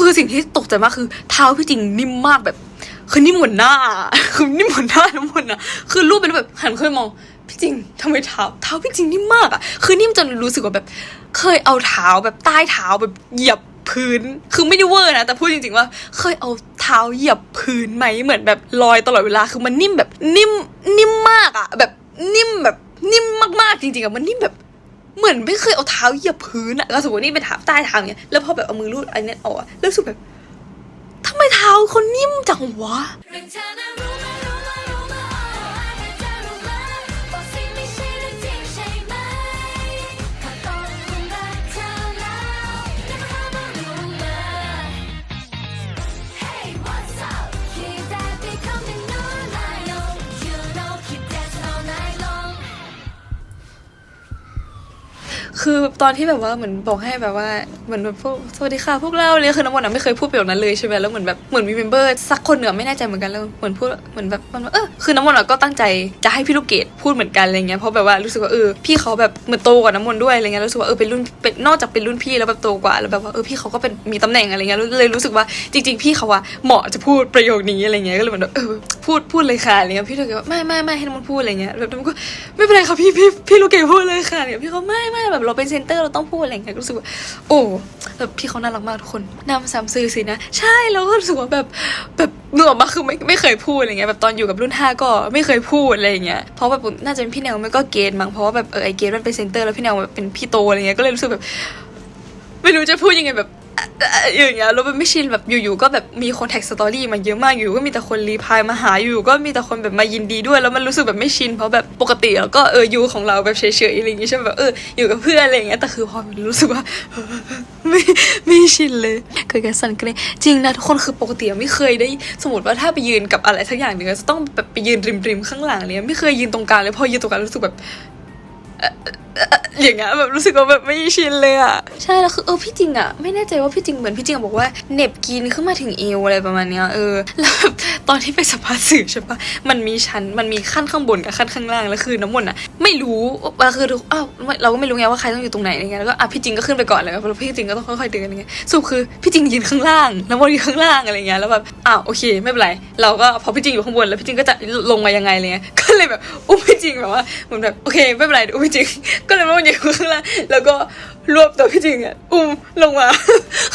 คือสิ่งที่ตกใจมากคือเท้าพี่จริงนิ่มมากแบบ คือนิ่มเหมือนหน้า คือนิ่มเหมือนหน้าน้ำมนะคือรูปเป็นแบบหันเคยมองพี่จริงทำไมเท้าเท้าพี่จริงนิ่มมากอะคือนิ่มจนรู้สึกว่าแบบ เคยเอาเท้าแบบใต้เท้าแบบเหยียบพื้น คือไม่ได้เวอร์นะ แต่พูดจริงๆว่า เคยเอาเท้าเหยียบพื้นไหมเหมือนแบบลอยตลอดเวลา คือมันนิ่มแบบนิ่มนิ่มมากอะแบบนิ่มแบบนิ่มมากๆจริงๆอะมันนิ่มแบบ เหมือนไม่เคยเอาเท้าเหยียบพื้นอะแล้วสมมตินี่เป็นเท้าใต้เท้าเนี่ยแล้วพอแบบเอามือลูดอันนี้ออกแล้วรู้สึกแบบทำไมเท้าคนนิ่มจังวะ คือตอนที่แบบว่าเหมือนบอกให้แบบว่าเหมือนแบบพวกสวัสดีค่ะพวกเราเลยคือน้ำมนต์ไม่เคยพูดประโยคนั้นเลยใช่ไหมแล้วเหมือนแบบเหมือนมีเมมเบอร์สักคนเหนือไม่แน่ใจเหมือนกันแล้วเหมือนพูดเหมือนแบบมันว่าเออคือน้ำมนต์ก็ตั้งใจจะให้พี่ลูกเกดพูดเหมือนกันอะไรเงี้ยเพราะแบบว่ารู้สึกว่าเออพี่เขาแบบเหมือนโตกว่าน้ำมนต์ด้วยอะไรเงี้ยรู้สึกว่าเออเป็นรุ่นเป็นนอกจากเป็นรุ่นพี่แล้วแบบโตกว่าแล้วแบบว่าเออพี่เขาก็เป็นมีตำแหน่งอะไรเงี้ยเลยรู้สึกว่าจริง ๆ พี่เขาอะเหมาะจะพูดประโยคนี้อะไรเงี้ยก็เลยเหมือนแบบเออพูดพูดเลยค่ะอะไรเงี้ยพี่ลูกเกดว่าไม่ไม่ไม่ให้น้ำมนต์พูดอะไรเงี้ยแบบน้ำมนต์ก็ไม่เป็นไรค่ะพี่พี่พี่ลูกเกดพูดเลยค่ะเนี่ยพี่เขาไม่ไม่แบบเราเป็นเซนเตอร์เราต้องพูดอะไรเงี้ยรู้สึกว่าโอ้แบบพี่เขาน่ารักมากทุกคนนำซ้ำซื้อสินะ ใช่แล้วก็รู้สึกว่าแบบแบบหนูออมาคือไม่ไม่เคยพูดอะไรเงี้ยแบบตอนอยู่กับรุ่นห้าก็ไม่เคยพูดอะไรเงี้ยเพราะแบบน่าจะเป็นพี่แนวไม่ก็เกณฑ์มั้งเพราะว่าแบบเออไอเกณฑ์มันเป็นเซนเตอร์แล้วพี่แนวเป็นพี่โตอะไรเงี้ยก็เลยรู้สึกแบบ ไม่รู้จะพูดยังไงแบบ อย่างเงี้ยแล้วมันไม่ชินแบบอยู่ๆก็แบบมีคนแท็กสตอรี่มาเยอะมากอยู่ก็มีแต่คนรีพลายมาหาอยู่ก็มีแต่คนแบบมายินดีด้วย แล้วมันรู้สึกแบบไม่ชินเพราะแบบปกติแล้วก็เอออยู่ของเราแบบเฉยๆอะไรอย่างงี้ใช่ไหมแบบเอออยู่กับเพื่อนอะไรอย่างเงี้ยแต่คือพอมันรู้สึกว่าไม่ไม่ชินเลยเคยกันสั่นเกรงจริงนะทุกคนคือปกติไม่เคยได้สมมติว่าถ้าไปยืนกับอะไรสักอย่างหนึ่งจะต้องแบบไปยืนริมริมๆข้างหลังเลยไม่เคยยืนตรงกลางเลยพอยืนตรงกลางรู้สึกแบบอย่างเงี้ยแบบรู้สึกว่าแบบไม่ชินเลยอะใช่แล้วคือเออพี่จริงอะไม่แน่ใจว่าพี่จริงเหมือนพี่จริงบอกว่าเหน็บกินขึ้นมาถึงเอวอะไรประมาณเนี้ยเออแล้วแบบตอนที่ไปสัมภาษณ์สื่อใช่ปะมันมีชั้นมันมีขั้นข้างบนกับขั้นข้างล่างแล้วคือน้ำมนต์อะไม่รู้ว่าคืออ้าวเราก็ไม่รู้ไงว่าใครต้องอยู่ตรงไหนอะไรเงี้ยแล้วก็อะพี่จริงก็ขึ้นไปก่อนเลยแล้วพี่จริงก็ต้องค่อยๆเดินอะไรเงี้ยสรุปคือพี่จริงยืนข้างล่างน้ำมนต์อยู่ข้างล่างอะไรเงี้ยแล้วแบบอ้าวโอเค ไม่เป็นไรเราก็พอพี่จริงอยู่ข้างบนแล้วพี่จริงก็จะลงมายังไงเงี้ยก็เลยแบบอุ้มพี่จริงแบบว่าเหมือนแบบโอเคไม่เป็นไรอุ้มพี่จริงก็เลยไมันอยู่ข้างล่างแล้วก็รวบตัวพี่จิงอะอุ้มลงมา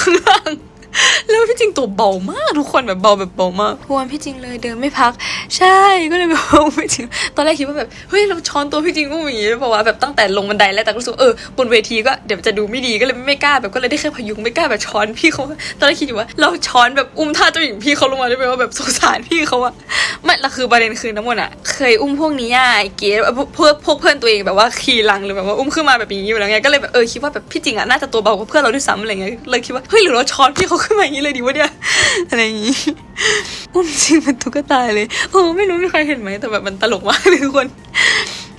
ข้างล่าง เบามากทุกคนแบบเบาแบบเบามากพวนพี่จริงเลยเดินไม่พัก ใช่ก็เลยแบบว่าอุ้มพี่จริง ตอนแรกคิดว่าแบบเฮ้ยเราช้อนตัวพี่จริงอุ้มอย่างงี้เพราะว่าแบบตั้งแต่ลงบันไดแล้วแต่ก็รู้สึกเออบนเวทีก็เดี๋ยวจะดูไม่ดีก็เลยไม่กล้าแบบก็เลยได้แค่พยุงไม่กล้าแบบช้อนพี่เขาตอนแรกคิดอยู่ว่า เราช้อนแบบอุ้มท่าเจ้าหญิงพี่เขาลงมาได้ไหมว่าแบบสงสารพี่เขาอะไม่และคือประเด็นคือน้ำมนต์อะเคยอุ้มพวกนี้อะไอเก๋พวกพวกพวกเพื่อนตัวเองแบบว่าขี่ลังหรือแบบว่าอุ้มขึ้นมาแบบนี้อยู่แล้วไงก็เลยแบบเออคิดว่าแบบพี่จริงอะน่าจะตัวเบากว่าเพื่อนเราด้วยซ้ำอะไรเงี้ยเลยคิดว่าเฮ้ยหรือเราช้อนพี่เขาขึ้นมาอย่างนี้เลยดีวะเนี่ยอะไรอย่างงี้อุ้มจริงเป็นตุ๊กตาเลยโอ้ไม่รู้มีใครเห็นไหมแต่แบบมันตลกมากเลยทุกคน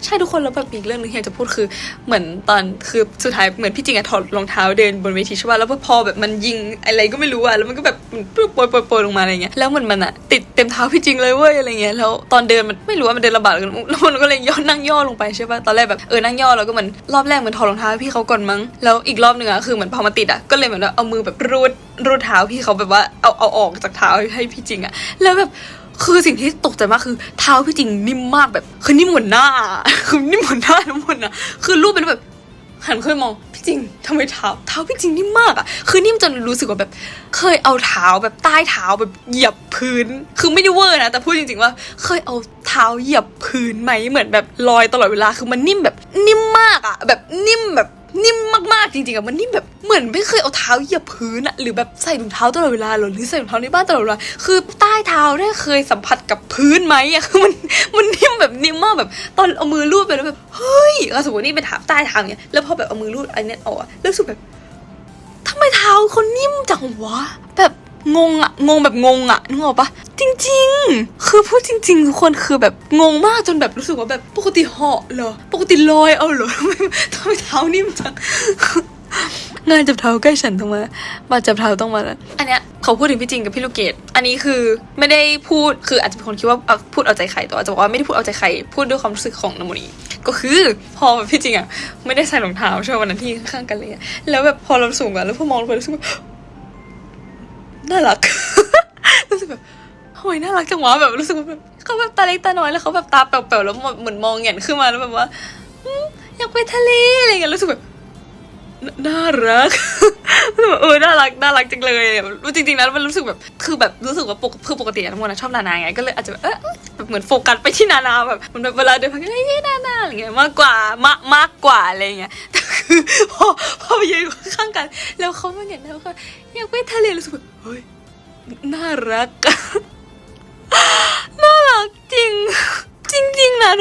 ใช่ทุกคนแล้วแบบอีกเรื่องหนึงที่อยากจะพูดคือเหมือนตอนคือสุดท้ายเหมือนพี่จริงอะถอดรองเท้าเดินบนเวทีใช่ป่ะแล้วพอแบบมันยิงอะไรก็ไม่รู้อะแล้วมันก็แบบโปรยโปรยโปรยลงมาอะไรเงี้ยแล้วเหมันมันอะติดเต็มเท้าพี่จริงเลยเว้ยอะไรเงี้ยแล้วตอนเดินมันไม่รู้ว่ามันเดินลำบากกันแล้วมันก็เลยย่อนั่งย่อลงไปใช่ป่ะตอนแรกแบบเออนั่งย่อแล้วก็เหมือนรอบแรกเหมือนถอดรองเท้าพี่เขาก่อนมั้งแล้วอีกรอบหนึ่งอะคือเหมือนพอมาติดอะก็เลยเหมือนเอามือแบบรูดรูดเท้าพี่เขาแบบว่าเอาเอาออกจากเท้าให้พี่จริงอะแล้วแบบ คือสิ่งที่ตกใจมากคือเท้าพี่จริงนิ่มมากแบบคือนิ่มเหมือนหน้า คือนิ่มเหมือนหน้าน้ำมนะคือรูปเป็นแบบหันเคยมองพี่จริงทำไมเท้าเท้าพี่จริงนิ่มมากอะคือนิ่มจนรู้สึกว่าแบบ เคยเอาเท้าแบบใต้เท้าแบบเหยียบพื้น คือไม่ได้เวอร์นะ แต่พูดจริงๆว่า เคยเอาเท้าเหยียบพื้นไหมเหมือนแบบลอยตลอดเวลาคือมันนิ่มแบบนิ่มมากอะแบบนิ่มแบบ นิ่มมากๆจริงๆอะมันนิ่มแบบเหมือนไม่เคยเอาเท้าเหยียบพื้นอะหรือแบบใส่ถุงเท้าตลอดเวลาหรอหรือใส่ถุงเท้าในบ้านตลอดเวลาคือใต้เท้าได้เคยสัมผัสกับพื้นไหมอะคือมันมันนิ่มแบบนิ่มมากแบบ ตอนเอามือลูบไปแล้วแบบเฮ้ยแล้วสมมตินี่เป็นเท้าใต้เท้าเนี่ยแล้วพอแบบเอามือลูบอันเนี้ออกแล้วสึกแบบทำไมเท้าเขานิ่มจังวะแบบงงอะงงแบบงงอะนึกออกปะ จริง ๆ คือพูดจริง ๆ ทุกคนคือแบบงงมากจนแบบรู้สึกว่าแบบปกติเหาะเหรอ ปกติลอยเอาเหรอทำไมทำไมเท้านิ่มจังงานจับเท้าใกล้ฉันต้องมามาจับเท้าต้องมาแล้วอันเนี้ยเขาพูดถึงพี่จริงกับพี่ลูกเกด อันนี้คือไม่ได้พูด คืออาจจะเป็นคนคิดว่าเอาพูดเอาใจใครแต่ว่าจะบอกว่าไม่ได้พูดเอาใจใคร พูดด้วยความรู้สึกของนโมนีก็คือพอแบบพี่จริงอะไม่ได้ใส่รองเท้าใช่ไหมวันนั้นที่ข้างๆกันเลยอะแล้วแบบพอเราสูงกันแล้วพอมองลงไปรู้สึกว่าน่ารักรู้สึกแบบ ทำไมน่ารักจังวะแบบรู้สึกว่าแบบเขาแบบตาเล็กตาน้อยแล้วเขาแบบตาแป๋วๆแล้วเหมือนมองเงียนขึ้นมาแล้วแบบว่าอยากไปทะเลอะไรเงี้ยรู้สึกแบบน่ารักเออน่ารักน่ารักจังเลยรู้จริงๆนะมันรู้สึกแบบคือแบบรู้สึกว่าปกคือปกติอะทั้งหมดอะชอบนานาไงก็เลยอาจจะแบบเออแบบเหมือนโฟกัสไปที่นานาแบบมันแบบเวลาเดินผ่านก็เฮ้ยนานาอะไรเงี้ยมากกว่ามากมากกว่าอะไรเงี้ยแต่คือพอพอไปยืนข้างกัน แล้วเขามาเห็นแล้วก็อยากไปทะเลรู้สึกแบบเฮ้ยน่ารัก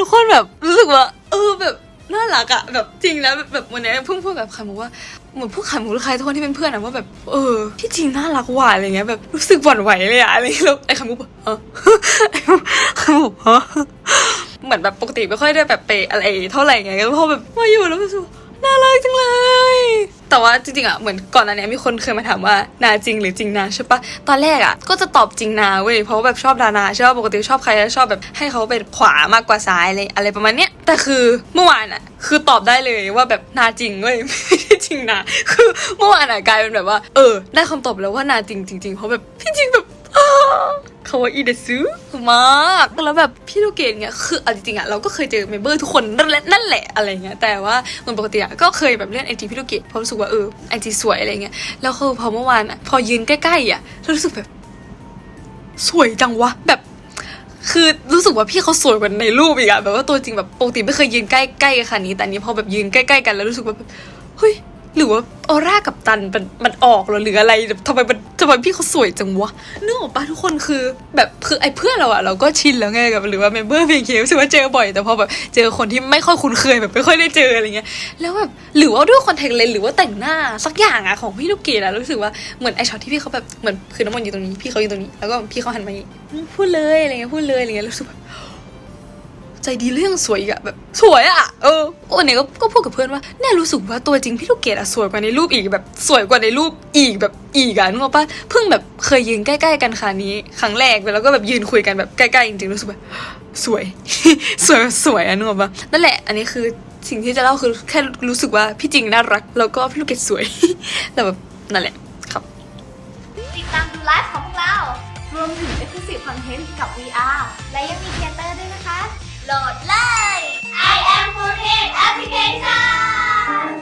ทุกคนแบบรู้สึกว่า เออแบบน่ารักอะแบบจริงนะแบบแบบวันนี้เพิ่งพูดกับใครบอกว่าเหมือนพูดขายหมูหรือใครทุกคนที่เป็นเพื่อนอะว่าแบบเออพี่จริงน่ารักว่ะอะไรเงี้ยแบบรู้สึกหวั่นไหวเลยอะอะไรเงี้ยแล้วไอ้คำมุกแบบฮะไอ้คำมุกฮะเหมือนแบบปกติไม่ค่อยได้แบบไปอะไรเท่าไหร่ไงแล้วพอแบบมาอยู่แล้วรู้สึกน่ารักจังเลย แต่ว่าจริงๆอะเหมือนก่อนอันเนี้มีคนเคยมาถามว่านาจริงหรือจริงนาใช่ปะตอนแรกอะก็จะตอบจริงนาเว้ยเพราะว่าแบบชอบดานาใช่ปะปกติชอบใครแล้วชอบแบบให้เขาเป็นขวามากกว่าซ้ายอะไรอะไรประมาณเนี้ยแต่คือเมื่อวานอะคือตอบได้เลยว่าแบบนาจริงเว้ยไม่ได้จริงนาคือเมื่อวานอะกลายเป็นแบบว่า เออ ได้คำตอบแล้วว่านาจริงจริงๆเพราะแบบพี่จริง แบบเขาว่าอีเดซึมากแล้วแบบพี่ลูกเกดเนี่ยคือเอาจริงๆอะเราก็เคยเจอเมมเบอร์ทุกคนนั่นแหละนั่นแหละอะไรเงี้ยแต่ว่าเหมือนปกติอะก็เคยแบบเล่นไอจีพี่ลูกเกดเพราะรู้สึกว่าเออไอจีสวยอะไรเงี้ยแล้วคือพอเมื่อวานอะพอยืนใกล้ๆอะเรารู้สึกแบบ สวยจังวะแบบคือรู้สึกว่าพี่เขาสวยกว่าในรูปอีกอะแบบว่าตัวจริงแบบปกติไม่เคยยืนใกล้ใกล้กันขนาดนี้แต่นนี้พอแบบยืนใกล้ ๆ กันแล้วรู้สึกว่าแบบเฮ้ย หรือว่าออร่ากับตันมันมันออกเหรอหรืออะไรทำไมมันทำไมพี่เขาสวยจังวะนึกออกปะทุกคนคือแบบคือไอ้เพื่อนเราอะเราก็ชินแล้วไงกับหรือว่าเมมเบอร์เพีเครู้สึกว่าเจอบ่อยแต่พอแบบเจอคนที่ไม่ค่อยคุ้นเคยแบบไม่ค่อยได้เจออะไรเงี้ยแล้วแบบหรือว่าด้วยคอนแทคเลนส์หรือว่าแต่งหน้าสักอย่างอะของพี่ลูกเกดอะรู้สึกว่าเหมือนไอช็อตที่พี่เขาแบบเหมือนคือน้ำมันอยู่ตรงนี้พี่เขาอยู่ตรงนี้แล้วก็พี่เขาหันมาพูดเลยอะไรเงี้ยพูดเลยอะไรเงี้ยรู้สึกแบบ ใจดีเรื่องสวยอีกอะแบบสวยอะเออวันนี้ก็ก็พูดกับเพื่อนว่าเนี่ยรู้สึกว่าตัวจริงพี่ลูกเกดอะสวยกว่าในรูปอีกแบบ สวยกว่าในรูปอีกแบบอีกอะนึกออกปะเพิ่งแบบเคยยืนใกล้ๆกันค่ะนี้ครั้งแรกแล้วก็แบบยืนคุยกันแบบใกล้ๆจริงๆรู้สึกแบบสวย สวยสวยอะนึกออกปะนั่นแหละ อันนี้คือสิ่งที่จะเล่าคือแค่รู้สึกว่าพี่จริงน่ารัก แล้วก็พี่ลูกเกดสวยแต่แบบนั่นแหละครับ ติดตามดูไลฟ์ของพวกเรา รวมถึง Exclusive Content กับ VR และยังมีเทเตอร์ด้วยนะคะ โหลดเลย I am 4 Application